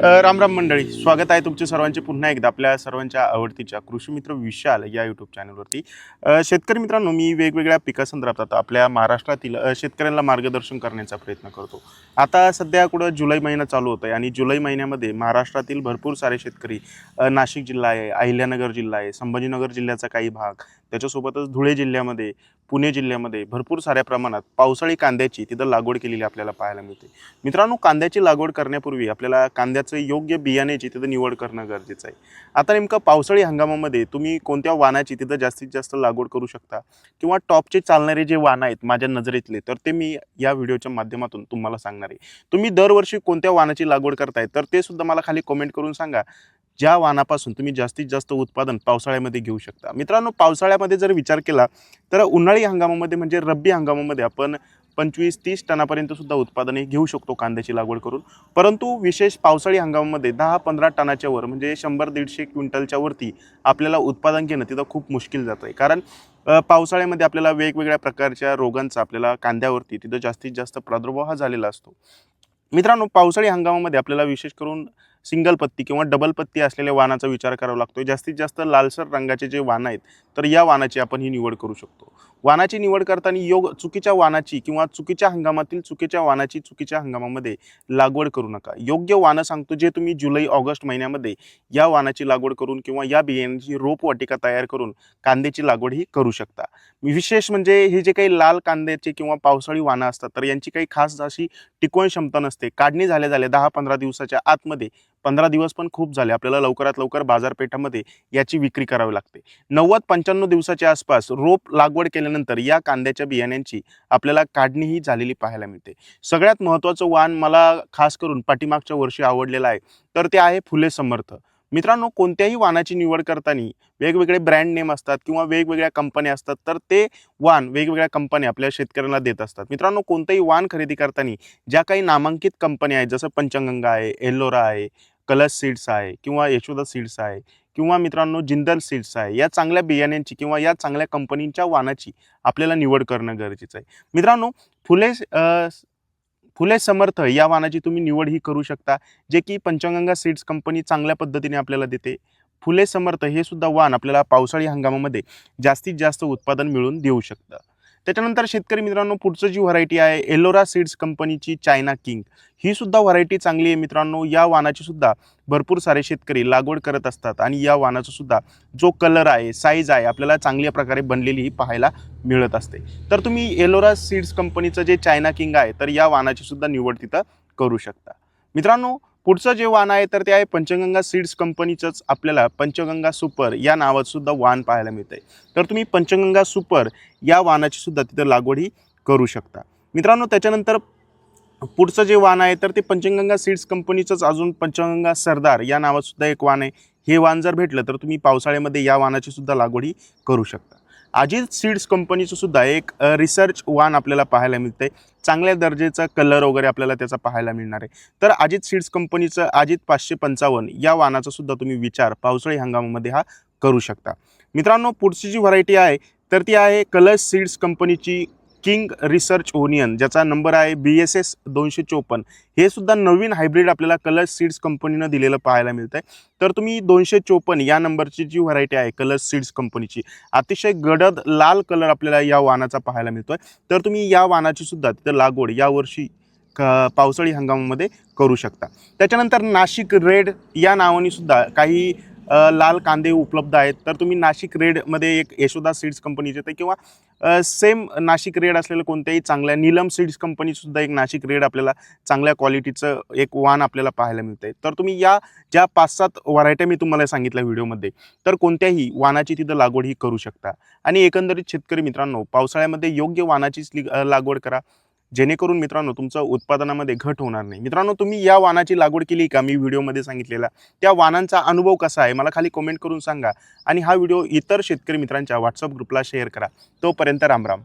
राम रामराम मंडळी स्वागत आहे तुमचे सर्वांचे पुन्हा एकदा आपल्या सर्वांच्या आवडतीच्या कृषी मित्र विशाल या यूट्यूब चॅनलवरती शेतकरी मित्रांनो मी वेगवेगळ्या पिकासंदर्भात आपल्या महाराष्ट्रातील शेतकऱ्यांना मार्गदर्शन करण्याचा प्रयत्न करतो. आता सध्या कुठं जुलै महिना चालू होत आहे आणि जुलै महिन्यामध्ये महाराष्ट्रातील भरपूर सारे शेतकरी नाशिक जिल्हा आहे अहिल्यानगर जिल्हा आहे संभाजीनगर जिल्ह्याचा काही भाग त्याच्यासोबतच धुळे जिल्ह्यामध्ये पुणे जिल्ह्यामध्ये भरपूर साऱ्या प्रमाणात पावसाळी कांद्याची तिथं लागवड केलेली आपल्याला पाहायला मिळते. मित्रांनो कांद्याची लागवड करण्यापूर्वी आपल्याला कांद्याचं योग्य बियाण्याची तिथं निवड करणं गरजेचं आहे. आता नेमकं पावसाळी हंगामामध्ये तुम्ही कोणत्या वाणाची तिथं जास्तीत जास्त लागवड करू शकता? किंवा टॉपचे चालणारे जे वाण आहेत माझ्या नजरेतले तर ते मी या व्हिडिओच्या माध्यमातून तुम्हाला सांगणार आहे. तुम्ही दरवर्षी कोणत्या वाणाची लागवड करताय तर ते सुद्धा मला खाली कमेंट करून सांगा. ज्या वाहनापासून तुम्ही जास्तीत जास्त उत्पादन पावसाळ्यामध्ये घेऊ शकता. मित्रांनो पावसाळ्यामध्ये जर विचार केला तर उन्हाळी हंगामामध्ये म्हणजे रब्बी हंगामामध्ये आपण पंचवीस तीस टनापर्यंत सुद्धा उत्पादने घेऊ शकतो कांद्याची लागवड करून. परंतु विशेष पावसाळी हंगामामध्ये दहा पंधरा टनाच्या वर म्हणजे शंभर दीडशे क्विंटलच्या वरती आपल्याला उत्पादन घेणं तिथं खूप मुश्किल जातं आहे कारण पावसाळ्यामध्ये आपल्याला वेगवेगळ्या प्रकारच्या रोगांचा आपल्याला कांद्यावरती तिथं जास्तीत जास्त प्रादुर्भाव हा झालेला असतो. मित्रांनो पावसाळी हंगामामध्ये आपल्याला विशेष करून सिंगल पत्ती किंवा डबल पत्ती असलेल्या वाहनाचा विचार करावा लागतो जास्तीत जास्त लालसर रंगाचे जे वाहन आहेत तर या वाणाची आपण ही निवड करू शकतो. वाणाची निवड करताना योग चुकीच्या वाणाची किंवा चुकीच्या हंगामातील चुकीच्या वाणाची चुकीच्या हंगामामध्ये लागवड करू नका. योग्य वाणं सांगतो जे तुम्ही जुलै ऑगस्ट महिन्यामध्ये या वाणाची लागवड करून किंवा या बियाण्याची रोपवाटिका तयार करून कांद्याची लागवड ही करू शकता. विशेष म्हणजे हे जे काही लाल कांद्याचे किंवा पावसाळी वाणं असतात तर यांची काही खास अशी टिकवण क्षमता नसते. काढणी झाल्या झाल्या दहा पंधरा दिवसाच्या आतमध्ये पंधरा दिवस पण खूप झाले. आपल्याला लवकरात लवकर बाजारपेठामध्ये याची विक्री करावी लागते. नव्वद पंच्याण्णव दिवसाच्या आसपास रोप लागवड केल्यानंतर या कांद्याच्या बियाण्यांची आपल्याला काढणीही झालेली पाहायला मिळते. सगळ्यात महत्त्वाचं वाण मला खास करून पाठीमागच्या वर्षी आवडलेलं आहे. तर ते आहे फुले समर्थ. मित्रांनो कोणत्याही वाहनाची निवड करताना वेगवेगळे ब्रँड नेम असतात किंवा वेगवेगळ्या कंपन्या असतात तर ते वाण वेगवेगळ्या कंपन्या आपल्या शेतकऱ्यांना देत असतात. मित्रांनो कोणतंही वाण खरेदी करताना ज्या काही नामांकित कंपन्या आहेत जसं पंचगंगा आहे एल्लोरा आहे कलर्स सीड्स आहे किंवा यशोदा सीड्स आहे किंवा मित्रांनो जिंदल सीड्स आहे या चांगल्या बियाण्यांची किंवा या चांगल्या कंपनींच्या वाहनाची आपल्याला निवड करणं गरजेचं आहे. मित्रांनो फुले फुले समर्थ या वाहनाची तुम्ही निवड ही करू शकता जे की पंचगंगा सीड्स कंपनी चांगल्या पद्धतीने आपल्याला देते. फुले समर्थ हे सुद्धा वाण आपल्याला पावसाळी हंगामामध्ये जास्तीत जास्त उत्पादन मिळून देऊ शकतं. त्याच्यानंतर शेतकरी मित्रांनो पुढचं जी व्हरायटी आहे एलोरा सीड्स कंपनीची चायना किंग ही सुद्धा व्हरायटी चांगली आहे मित्रांनो. या वानाची सुद्धा भरपूर सारे शेतकरी लागवड करत असतात आणि या वानाचा सुद्धा जो कलर आहे साईज आहे आपल्याला चांगल्या प्रकारे बनलेली ही पाहायला मिळत असते. तर तुम्ही एलोरा सीड्स कंपनीचं जे चायना किंग आहे तर या वानाची सुद्धा निवड तिथं करू शकता. मित्रांनो पुढचं जे वाण आहे तर ते आहे पंचगंगा सीड्स कंपनीचंच आपल्याला पंचगंगा सुपर या नावात सुद्धा वाण पाहायला मिळतंय. तर तुम्ही पंचगंगा सुपर या वाणाची सुद्धा तिथं लागवड ही करू शकता. मित्रांनो त्याच्यानंतर पुढचं जे वाण आहे तर ते पंचगंगा सीड्स कंपनीचंच अजून पंचगंगा सरदार या नावात सुद्धा एक वाण आहे. हे वाण जर भेटलं तर तुम्ही पावसाळ्यामध्ये या वाणाची सुद्धा लागवड ही करू शकता. अजित सीड्स कंपनीचं सुद्धा एक रिसर्च वाण आपल्याला पाहायला मिळते चांगल्या दर्जेचा कलर वगैरे आपल्याला त्याचा पाहायला मिळणार आहे. तर अजित सीड्स कंपनीचं अजित पाचशे पंचावन्न या वानाचा सुद्धा तुम्ही विचार पावसाळी हंगामामध्ये हा करू शकता. मित्रांनो पुढची जी व्हरायटी आहे तर ती आहे कलर्स सीड्स कंपनीची किंग रिसर्च ओनियन ज्याचा नंबर आहे बी एस एस दोनशे चोपन्न. हे सुद्धा नवीन हायब्रिड आपल्याला कलर्स सीड्स कंपनीनं दिलेलं पाहायला मिळतं आहे तर तुम्ही दोनशे चोपन्न या नंबरची जी व्हरायटी आहे कलर्स सीड्स कंपनीची अतिशय गडद लाल कलर आपल्याला या वानाचा पाहायला मिळतो आहे तर तुम्ही या वाणाची सुद्धा तिथं लागवड यावर्षी क पावसाळी हंगामामध्ये करू शकता. त्याच्यानंतर नाशिक रेड या नावाने सुद्धा काही लाल कांदे उपलब्ध आहेत. तर तुम्ही नाशिक रेडमध्ये एक यशोदा सीड्स कंपनीचे ते किंवा सेम नाशिक रेड असलेलं कोणत्याही चांगल्या नीलम सीड्स कंपनीसुद्धा एक नाशिक रेड आपल्याला चांगल्या क्वालिटीचं एक वाण आपल्याला पाहायला मिळतं आहे तर तुम्ही या ज्या पाच सात व्हरायट्या मी तुम्हाला सांगितल्या व्हिडिओमध्ये तर कोणत्याही वाणाची तिथं लागवड ही करू शकता. आणि एकंदरीत शेतकरी मित्रांनो पावसाळ्यामध्ये योग्य वाणाचीच लागवड करा. जेणेकरून मित्रांनो तुमचं उत्पादनामध्ये घट होणार नाही. मित्रांनो तुम्ही या वाणाची लागवड केली का? मी व्हिडिओमध्ये सांगितलेला. त्या वानांचा अनुभव कसा आहे? मला खाली कमेंट करून सांगा. आणि हा व्हिडिओ इतर शेतकरी मित्रांच्या व्हॉट्सअप ग्रुपला शेअर करा. तोपर्यंत रामराम.